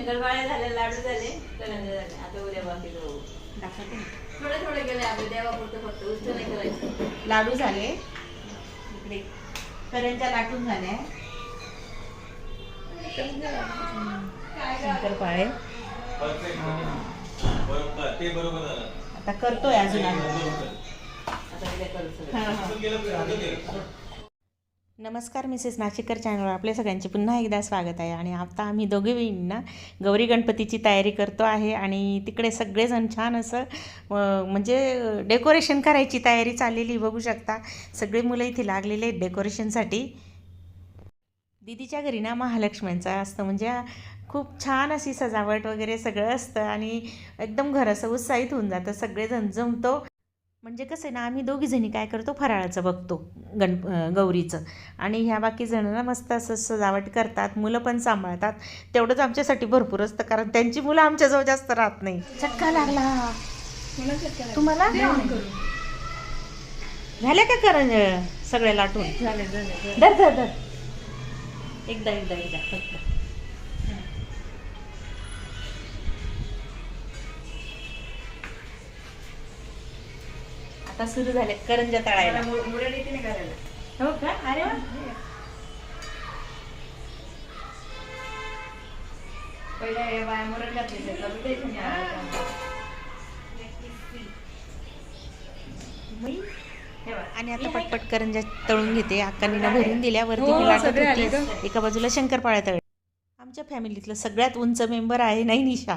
शंकरपाळे झाले लाडू झाले करंजे झाले. आता उद्या बाकी दाखवते. थोडे थोडे केले आपले देवापुरतं फक्त उष्ट नाही करायचं. लाडू झाले. इकडे. करंजा लाटून झाल्या शंकरपाळे बरोबर ते बरोबर झालं आता करतोय अजून आम्ही. आता उद्या करू सगळं. हा, हा. गेलं गेलं. नमस्कार मिसेस नाशिककर चॅनलवर आपल्या सगळ्यांचे पुन्हा एकदा स्वागत आहे. आणि आता आम्ही दोघे बहिणींना गौरी गणपतीची तयारी करतो आहे आणि तिकडे सगळेजण छान असं म्हणजे डेकोरेशन करायची तयारी चाललेली बघू शकता. सगळे मुलं इथे लागलेले आहेत डेकोरेशनसाठी. दिदीच्या घरी ना महालक्ष्म्यांचं असतं म्हणजे खूप छान अशी सजावट वगैरे सगळं असतं आणि एकदम घर असं उत्साहित होऊन जातं. सगळेजण जमतो. म्हणजे कसं आहे ना आम्ही दोघीजणी काय करतो फराळाचं बघतो गण गौरीचं. आणि ह्या बाकी जणांना मस्त असं सजावट करतात मुलं पण सांभाळतात. तेवढंच आमच्यासाठी भरपूर असतं कारण त्यांची मुलं आमच्याजवळ जास्त राहत नाही. चटका लागला. तुम्हाला? झाल्या का करंज सगळे लाटून? झाले झाले. धर धर धर. एकदा एकदा एकदा. आता सुरू झाले करंजा तळायला. हो का? अरे पहिल्या बाया मुरड घातली. आणि आता पटपट करंजा तळून घेते. अक्कानीला भरून दिल्या वरती हो, होती एका बाजूला शंकरपाळ्या तळ आमच्या फॅमिलीतलं सगळ्यात उंच मेंबर आहे नाही निशा.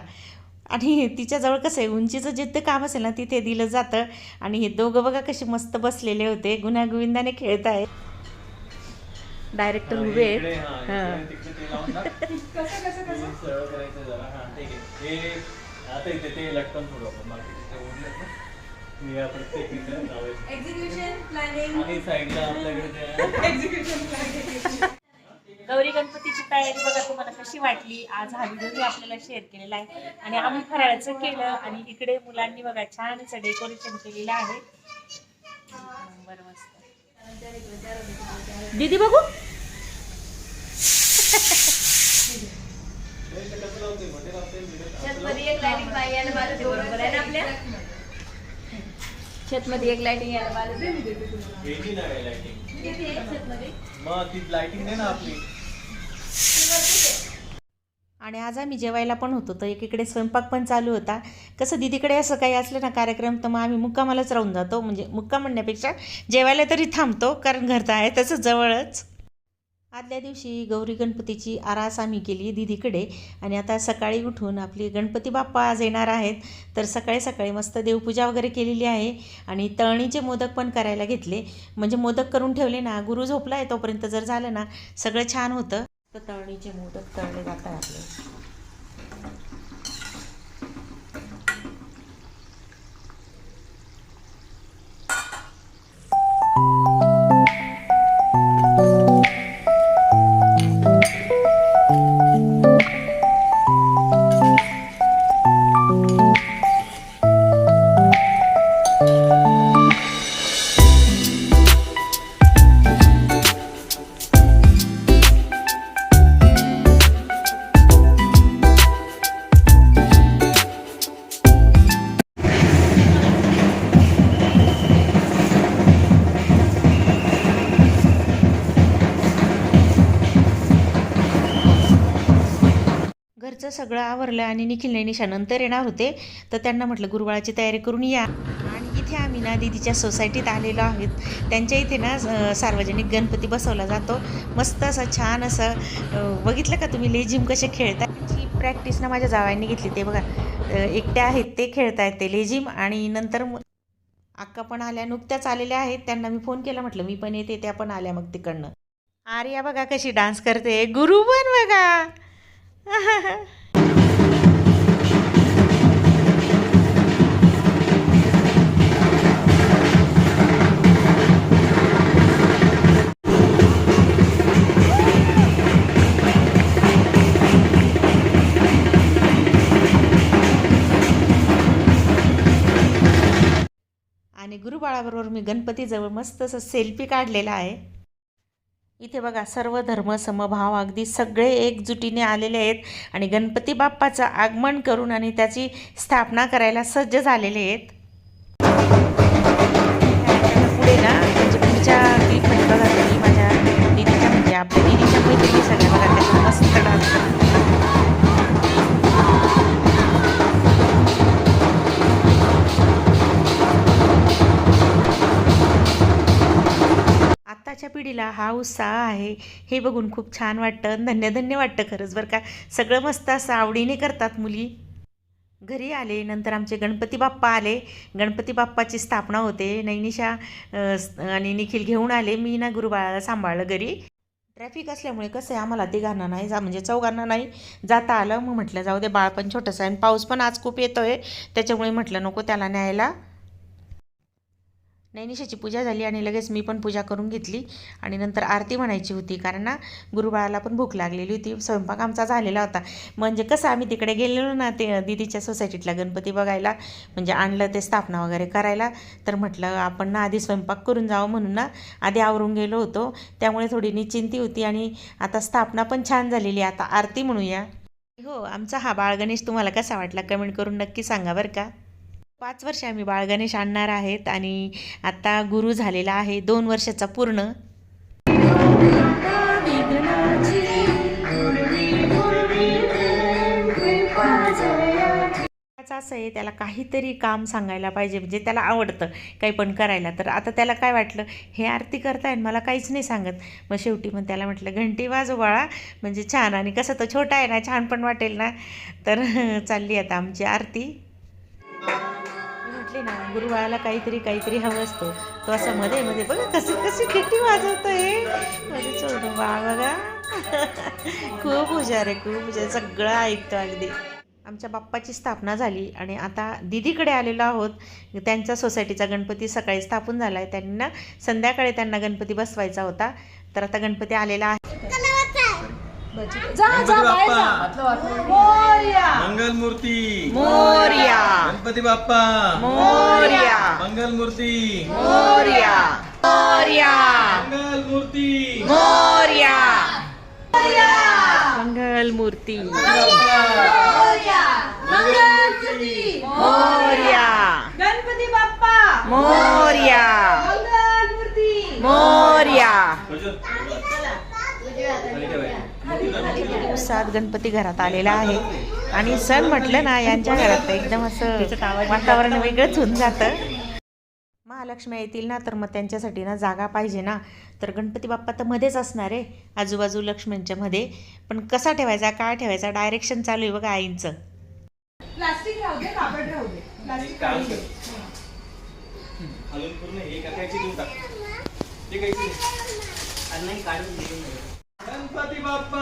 आणि तिच्याजवळ कसं आहे उंचीचं जिथे काम असेल ना तिथे दिलं जातं. आणि हे दोघं बघा कसे मस्त बसलेले होते. गुन्हा खेळत आहे डायरेक्टर उभे आहेत. गौरी गणपतीची तयारी बघा तुम्हाला कशी वाटली. आज हा व्हिडिओ मी आपल्याला शेअर केलेला आहे. आणि आम्ही फराळाचं केलं आणि इकडे मुलांनी बघा छान असं डेकोरेशन केलेलं आहे. बरं मस्त दीदी बघू. छतमध्ये एक लाईटिंग पाहिजे यायला छतमध्ये मग ती लाइटिंग ना आपली. आणि आज आम्ही जेवायला पण होतो. तर एकीकडे स्वयंपाक पण चालू होता. कसं दिदीकडे असं काही असलं ना कार्यक्रम तर मग आम्ही मुक्कामालाच राहून जातो. म्हणजे मुक्काम म्हणण्यापेक्षा जेवायला तरी थांबतो कारण घरचं आहे तसं जवळच. आदल्या दिवशी गौरी गणपतीची आरास आम्ही केली दीदीकडे. आणि आता सकाळी उठून आपली गणपती बाप्पा आज येणार आहेत. तर सकाळी सकाळी मस्त देवपूजा वगैरे केलेली आहे. आणि तळणीचे मोदक पण करायला घेतले. म्हणजे मोदक करून ठेवले ना गुरु झोपला आहे तोपर्यंत जर झालं ना सगळं छान होतं. तर तळणीचे मोदक तळले जातात आपले. घरचं सगळं आवरलं आणि निखिल निशा नंतर येणार होते तर त्यांना म्हटलं गुरुवाळाची तयारी करून या. आणि इथे आम्ही ना दीदीच्या सोसायटीत आलेलो आहोत. त्यांच्या इथे ना सार्वजनिक गणपती बसवला जातो. मस्त असं छान असं बघितलं का तुम्ही लेझिम कसे खेळता त्यांची प्रॅक्टिस ना माझ्या जावांनी घेतली ते बघा. एकट्या आहेत ते खेळतायत ते लेझिम आणि नंतर मग अक्का पण आल्या नुकत्याच आलेल्या आहेत. त्यांना मी फोन केला म्हटलं मी पण येते त्या पण आल्या मग तिकडनं. आर्या बघा कशी डान्स करते. गुरु पण बघा. आणि गुरुबाळाबरोबर मी गणपतीजवळ मस्त असं सेल्फी काढलेला आहे. इथे बघा सर्व धर्म समभाव अगदी सगळे एकजुटीने आलेले आहेत आणि गणपती बाप्पाचं आगमन करून आणि त्याची स्थापना करायला सज्ज झालेले आहेत. पुढे ना म्हणजे पुढच्या क्लिपमध्ये बघा तुम्ही माझ्या दिदीच्या म्हणजे आपल्या दिदीच्या मैत्रिणी सगळ्या बघा त्याच्या मस्त डान्स पिढीला हा उत्साह आहे. हे बघून खूप छान वाटतं. धन्य धन्य वाटतं खरंच बरं का. सगळं मस्त असं आवडीने करतात मुली. घरी आले नंतर आमचे गणपती बाप्पा आले. गणपती बाप्पाची स्थापना होते. नैनिशा आणि निखिल घेऊन आले. मी ना गुरुबाळाला सांभाळलं घरी. ट्रॅफिक असल्यामुळे कसं आहे आम्हाला तिघांना नाही जा म्हणजे चौघांना नाही जाता आलं. मग म्हटलं जाऊ दे बाळ पण छोटंसं आहे आणि पाऊस पण आज खूप येतो आहे त्याच्यामुळे म्हटलं नको त्याला न्यायला. नैनिशाची पूजा झाली आणि लगेच मी पण पूजा करून घेतली. आणि नंतर आरती म्हणायची होती कारण ना गुरुबाळाला पण भूक लागलेली होती स्वयंपाक आमचा झालेला होता. म्हणजे कसं आम्ही तिकडे गेलेलो ना ते दिदीच्या सोसायटीतला गणपती बघायला म्हणजे आणलं ते स्थापना वगैरे करायला तर म्हटलं आपण ना आधी स्वयंपाक करून जावं म्हणून ना आधी आवरून गेलो होतो. त्यामुळे थोडी निश्चिंती होती आणि आता स्थापना पण छान झालेली आता आरती म्हणूया. हो आमचा हा बाळ गणेश तुम्हाला कसा वाटला? कमेंट करून नक्की सांगा बरं का. पाच वर्ष आम्ही बाळ गणेश आणणार आहेत आणि आता गुरु झालेला आहे. दोन वर्षाचा पूर्ण. असं आहे त्याला काहीतरी काम सांगायला पाहिजे म्हणजे त्याला आवडतं काही पण करायला. तर आता त्याला काय वाटलं? हे आरती करताय मला काहीच नाही सांगत. मग शेवटी मग त्याला म्हटलं घंटी वाजव बाळा म्हणजे छान. आणि कसं तो छोटा आहे ना छान पण वाटेल ना. तर चालली आता आमची आरती. म्हटले ना गुरुबाळाला काहीतरी काहीतरी हवं असतो. तो असं मध्ये मध्ये बघा कसं कसं किती वाजवतोय माझं छोटं बाळ बघा. खूप हुशार आहे खूप हुशार. सगळं ऐकतो अगदी. आमच्या बाप्पाची स्थापना झाली आणि आता दिदीकडे आलेलो आहोत. त्यांच्या सोसायटीचा गणपती सकाळी स्थापन झाला आहे त्यांना संध्याकाळी त्यांना गणपती बसवायचा होता. तर आता गणपती आलेला आहे. मंगल मूर्ती मोर्या. गणपती बाप्पा. मोर्या. मंगल मूर्ती मोर्या. मोर्या. मंगल मूर्ती मोर्या. मंगल मूर्ती मोर्या. गणपती बाप्पा. मोर्या. मंगलमूर्ती. मोर्या खाली ठेवायची. उत्साहात गणपती घरात आलेला आहे. आणि सण म्हटलं ना यांच्या घरात तर एकदम असं वातावरण वेगळंच होऊन जातं. महालक्ष्मी येतील ना तर मग त्यांच्यासाठी ना जागा पाहिजे ना. तर गणपती बाप्पा तर मध्येच असणार आहे आजूबाजू लक्ष्म्यांच्या मध्ये. पण कसा ठेवायचा काय ठेवायचा डायरेक्शन चालू आहे बघा आईंचं. प्लास्टिक राहू दे कापड राहू दे. प्लास्टिक. दे. पूर्ण हे टाक. ते गणपती बाप्पा!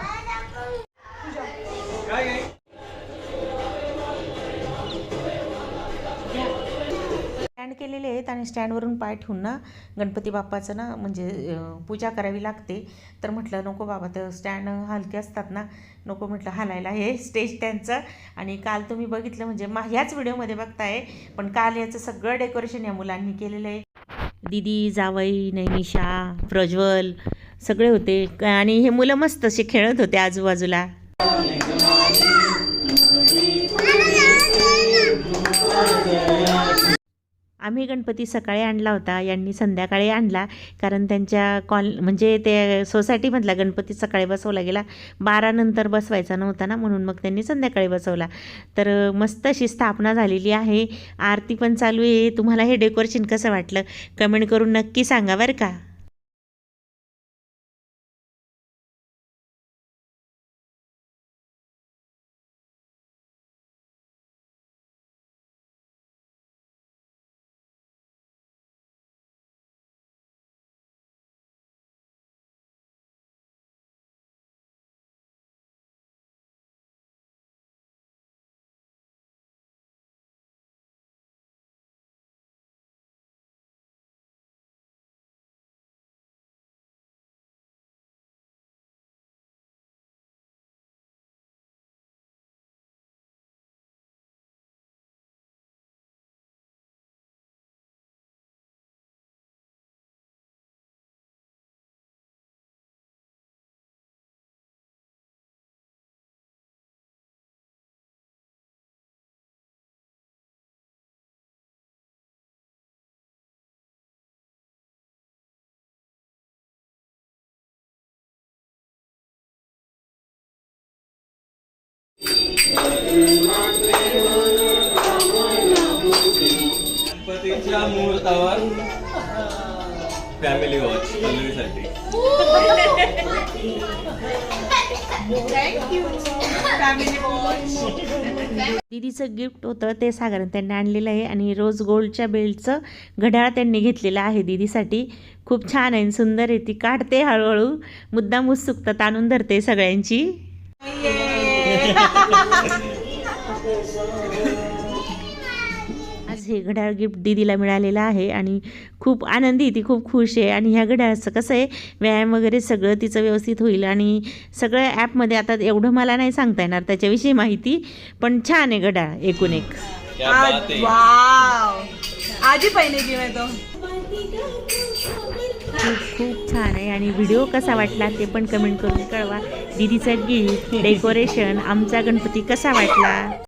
स्टँड केलेले आहेत आणि स्टँडवरून पाय ठेवून ना गणपती बाप्पाचं ना म्हणजे पूजा करावी लागते. तर म्हटलं नको बाबा तर स्टँड हलके असतात ना नको म्हटलं हालायला. हे स्टेज त्यांचं. आणि काल तुम्ही बघितलं म्हणजे मा ह्याच व्हिडिओमध्ये बघताय पण काल याचं सगळं डेकोरेशन या मुलांनी केलेलं आहे. दिदी जावई नैमिषा प्रज्वल सगळे होते. आणि हे मुलं मस्त असे खेळत होते आजूबाजूला. आम्ही गणपती सकाळी आणला होता यांनी संध्याकाळी आणला कारण त्यांच्या कॉल म्हणजे ते सोसायटीमधला गणपती सकाळी बसवला गेला. बारानंतर बसवायचा नव्हता ना म्हणून मग त्यांनी संध्याकाळी बसवला. तर मस्त अशी स्थापना झालेली आहे. आरती पण चालू आहे. तुम्हाला हे डेकोरेशन कसं वाटलं? कमेंट करून नक्की सांगा बरं का. गणपतीच्या मुहूर्तावर फॅमिली वॉच पल्लवीसाठी दीदीचं गिफ्ट होतं ते साधारण त्यांनी आणलेलं आहे आणि रोज गोल्डच्या बेल्टचं घड्याळ त्यांनी घेतलेलं आहे दीदीसाठी. खूप छान आहे सुंदर आहे ती काढते हळूहळू. मुद्दाम उत्सुकता ताणून धरते सगळ्यांची. हे घड्याळ गिफ्ट दीदीला मिळालेलं आहे आणि खूप आनंदी ती खूप खुश आहे. आणि ह्या घड्याळाचं कसं आहे व्यायाम वगैरे सगळं तिचं व्यवस्थित होईल आणि सगळ्या ॲपमध्ये आता एवढं मला नाही सांगता येणार त्याच्याविषयी माहिती पण छान आहे घड्याळ एकूण एक. क्या बात आहे. वाव! आजी मैं तो. खूप खूप छान आहे. आणि व्हिडिओ कसा वाटला ते पण कमेंट करून कळवा. दीदीचं गिफ्ट डेकोरेशन आमचा गणपती कसा वाटला?